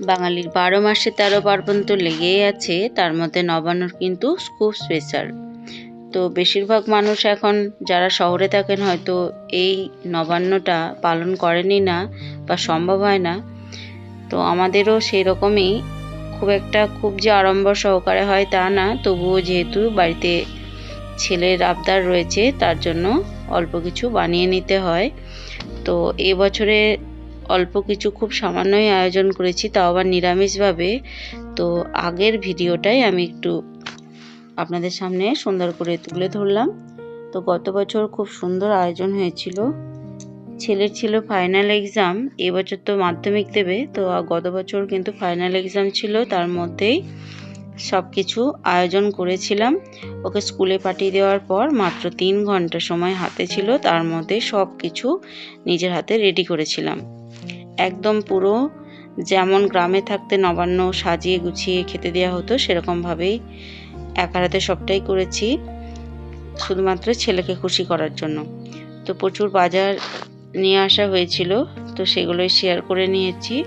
বাঙালির বারো মাসে তেরো পার্বণ তো লেগেই আছে, তার মধ্যে নবান্নর কিন্তু খুব স্পেশাল তো বেশিরভাগ মানুষ এখন যারা শহরে থাকেন হয়তো এই নবান্নটা পালন করেনই না বা সম্ভব হয় না। তো আমাদেরও সেই রকমই খুব একটা খুব যে আড়ম্বর সহকারে হয় তা না, তবুও যেহেতু বাড়িতে ছেলের আবদার রয়েছে, তার জন্য অল্প কিছু বানিয়ে নিতে হয়। তো এবছরে অল্প কিছু খুব সামান্যই আয়োজন করেছি, তাও আবার নিরামিষভাবে। তো আগের ভিডিওটাই আমি একটু আপনাদের সামনে সুন্দর করে তুলে ধরলাম। তো গত বছর খুব সুন্দর আয়োজন হয়েছিল। ছেলের ছিল ফাইনাল এক্সাম, এবছর তো মাধ্যমিক দেবে, তো গত বছর কিন্তু ফাইনাল এক্সাম ছিল, তার মধ্যেই সব কিছু আয়োজন করেছিলাম। ওকে স্কুলে পাঠিয়ে দেওয়ার পর মাত্র তিন ঘণ্টা সময় হাতে ছিল, তার মধ্যে সব কিছু নিজের হাতে রেডি করেছিলাম। একদম পুরো যেমন গ্রামে থাকতে নবান্ন সাজিয়ে গুছিয়ে খেতে দেওয়া হতো, সেরকমভাবেই একার হাতে সবটাই করেছি, শুধুমাত্র ছেলেকে খুশি করার জন্য। তো প্রচুর বাজার নিয়ে আসা হয়েছিল, তো সেগুলোই শেয়ার করে নিয়েছি।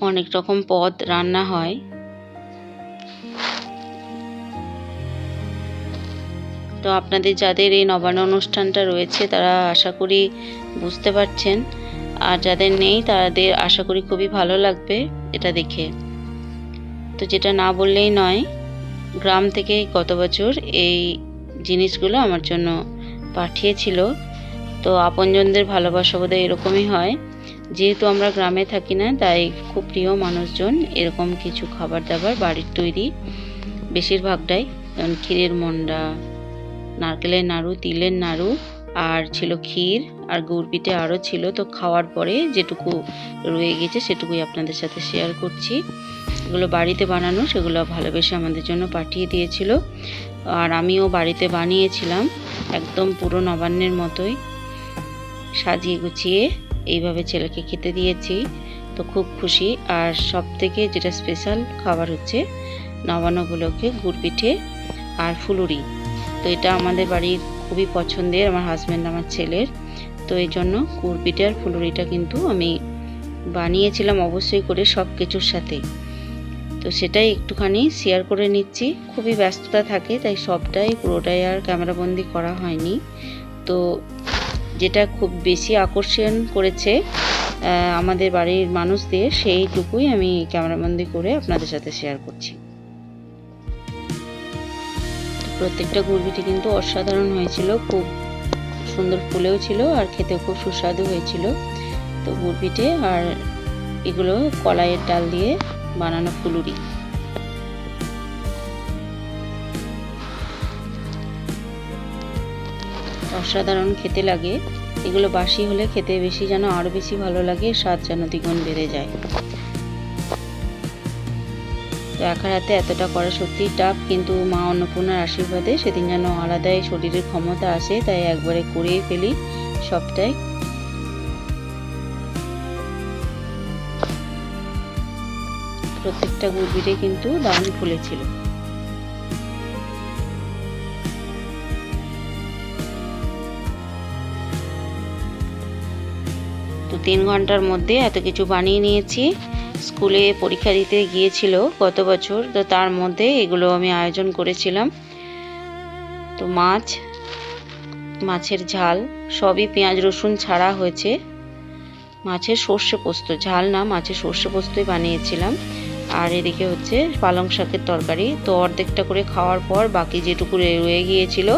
অনেক রকম পদ রান্না হয়। তো আপনাদের যাদের এই নবান্ন অনুষ্ঠানটা রয়েছে, তারা আশা করি বুঝতে পারছেন। আর যাদের নেই, তাদের আশা করি খুবই ভালো লাগবে এটা দেখে। তো যেটা না বললেই নয়, গ্রাম থেকে গত বছর এই জিনিসগুলো আমার জন্য পাঠিয়েছিল। তো আপনজনদের ভালোবাসা বোধহয় এরকমই হয়। যেহেতু আমরা গ্রামে থাকি না, তাই খুব প্রিয় মানুষজন এরকম কিছু খাবার দাবার, বাড়ির তৈরি বেশিরভাগটাই যেমন ক্ষীরের মন্ডা নারকেলের নাড়ু, তিলের নাড়ু আর ছিল ক্ষীর আর গুড় পিঠে আরও ছিল। তো খাওয়ার পরে যেটুকু রয়ে গেছে সেটুকুই আপনাদের সাথে শেয়ার করছি। এগুলো বাড়িতে বানানো, সেগুলো ভালোবেসে আমাদের জন্য পাঠিয়ে দিয়েছিল। আর আমিও বাড়িতে বানিয়েছিলাম একদম পুরো নবান্নের মতোই। সাজিয়ে গুছিয়ে এইভাবে ছেলেকে খেতে দিয়েছি। তো খুব খুশি। আর সব থেকে যেটা স্পেশাল খাবার হচ্ছে নবান্নগুলোকে গুড় পিঠে আর ফুলুরি। তো এটা আমাদের বাড়ির খুবই পছন্দের, আমার হাজব্যান্ড আমার ছেলের। তো এই জন্য পিঠে আর ফুলুরিটা কিন্তু আমি বানিয়েছিলাম অবশ্যই করে সব কিছুর সাথে। তো সেটাই একটুখানি শেয়ার করে নিচ্ছি। খুবই ব্যস্ততা থাকে, তাই সবটাই পুরোটাই আর ক্যামেরাবন্দি করা হয়নি। তো যেটা খুব বেশি আকর্ষণ করেছে আমাদের বাড়ির মানুষদের, সেইটুকুই আমি ক্যামেরাবন্দি করে আপনাদের সাথে শেয়ার করছি। প্রত্যেকটা গুড়বিটি কিন্তু অসাধারণ হয়েছিল। খুব সুন্দর ফুলেও ছিল আর খেতেও খুব সুস্বাদু হয়েছিল। তো গুড়পিঠে আর এগুলো কলাইয়ের ডাল দিয়ে বানানো ফুলুরি। অসাধারণ খেতে লাগে। এগুলো বাসি হলে খেতে বেশি যেন আরও বেশি ভালো লাগে, স্বাদ যেন দ্বিগুণ বেড়ে যায়। তো একার হাতে এতটা করা সত্যিই টাফ কিন্তু মা অন্নপূর্ণার আশীর্বাদে সেদিন যেন আলাদাই শরীরের ক্ষমতা আসে, তাই একবারে করেই ফেলি সবটাই। প্রত্যেকটা গুড়বিটে কিন্তু দারুণ ফুলেছিল। তো তিন ঘণ্টার মধ্যে এত কিছু বানিয়ে নিয়েছি। স্কুলে পরীক্ষা দিতে গিয়েছিল গত বছর, তো তার মধ্যে এগুলো আমি আয়োজন করেছিলাম। তো মাছ, মাছের ঝাল, সবই পেঁয়াজ, রসুন ছাড়া হয়েছে। মাছের সর্ষে পোস্ত, ঝাল না, মাছের সর্ষে পোস্তই বানিয়েছিলাম। আর এদিকে হচ্ছে পালং শাকের তরকারি, তো অর্ধেকটা করে খাওয়ার পর বাকি যেটুকু রয়ে গিয়েছিল,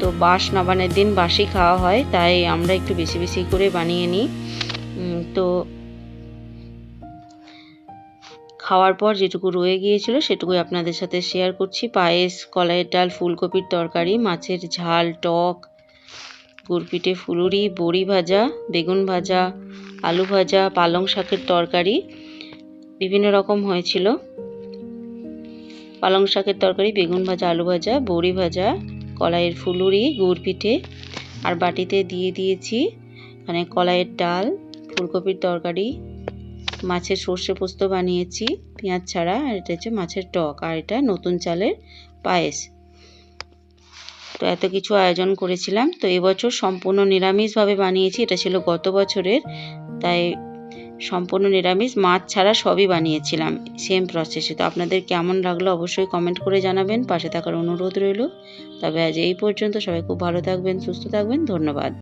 তো বাস নবানের দিন বাসি খাওয়া হয়, তাই আমরা একটু বেশি বেশি করে বানিয়ে নিই। তো খাওয়ার পর যেটুকু রয়ে গিয়েছিল সেটুকুই আপনাদের সাথে শেয়ার করছি। পায়েস কলাইয়ের ডাল, ফুলকপির তরকারি, মাছের ঝাল, টক গুড়পিটে ফুলুরি, বড়ি ভাজা, বেগুন ভাজা, আলু ভাজা, পালং শাকের তরকারি, বিভিন্ন রকম হয়েছিল। পালং শাকের তরকারি, বেগুন ভাজা, আলু ভাজা, বড়ি ভাজা, কলাইয়ের ফুলুরি গুড় পিঠে আর বাটিতে দিয়ে দিয়েছি মানে কলাইয়ের ডাল, ফুলকপির তরকারি মাছের সর্ষে পোস্ত বানিয়েছি, পেঁয়াজ ছাড়া, আর এটা হচ্ছে মাছের টক, আর এটা নতুন চালের পায়েস। তো এত কিছু আয়োজন করেছিলাম, তো এবছর সম্পূর্ণ নিরামিষভাবে বানিয়েছি, এটা ছিল গত বছরের, তাই সম্পূর্ণ নিরামিষ, মাছ ছাড়া সবই বানিয়েছিলাম সেম প্রসেসে তো আপনাদের কেমন লাগল অবশ্যই কমেন্ট করে জানাবেন, পাশে থাকার অনুরোধ রইল। তবে আজ এই পর্যন্ত, সবাই খুব ভালো থাকবেন, সুস্থ থাকবেন, ধন্যবাদ।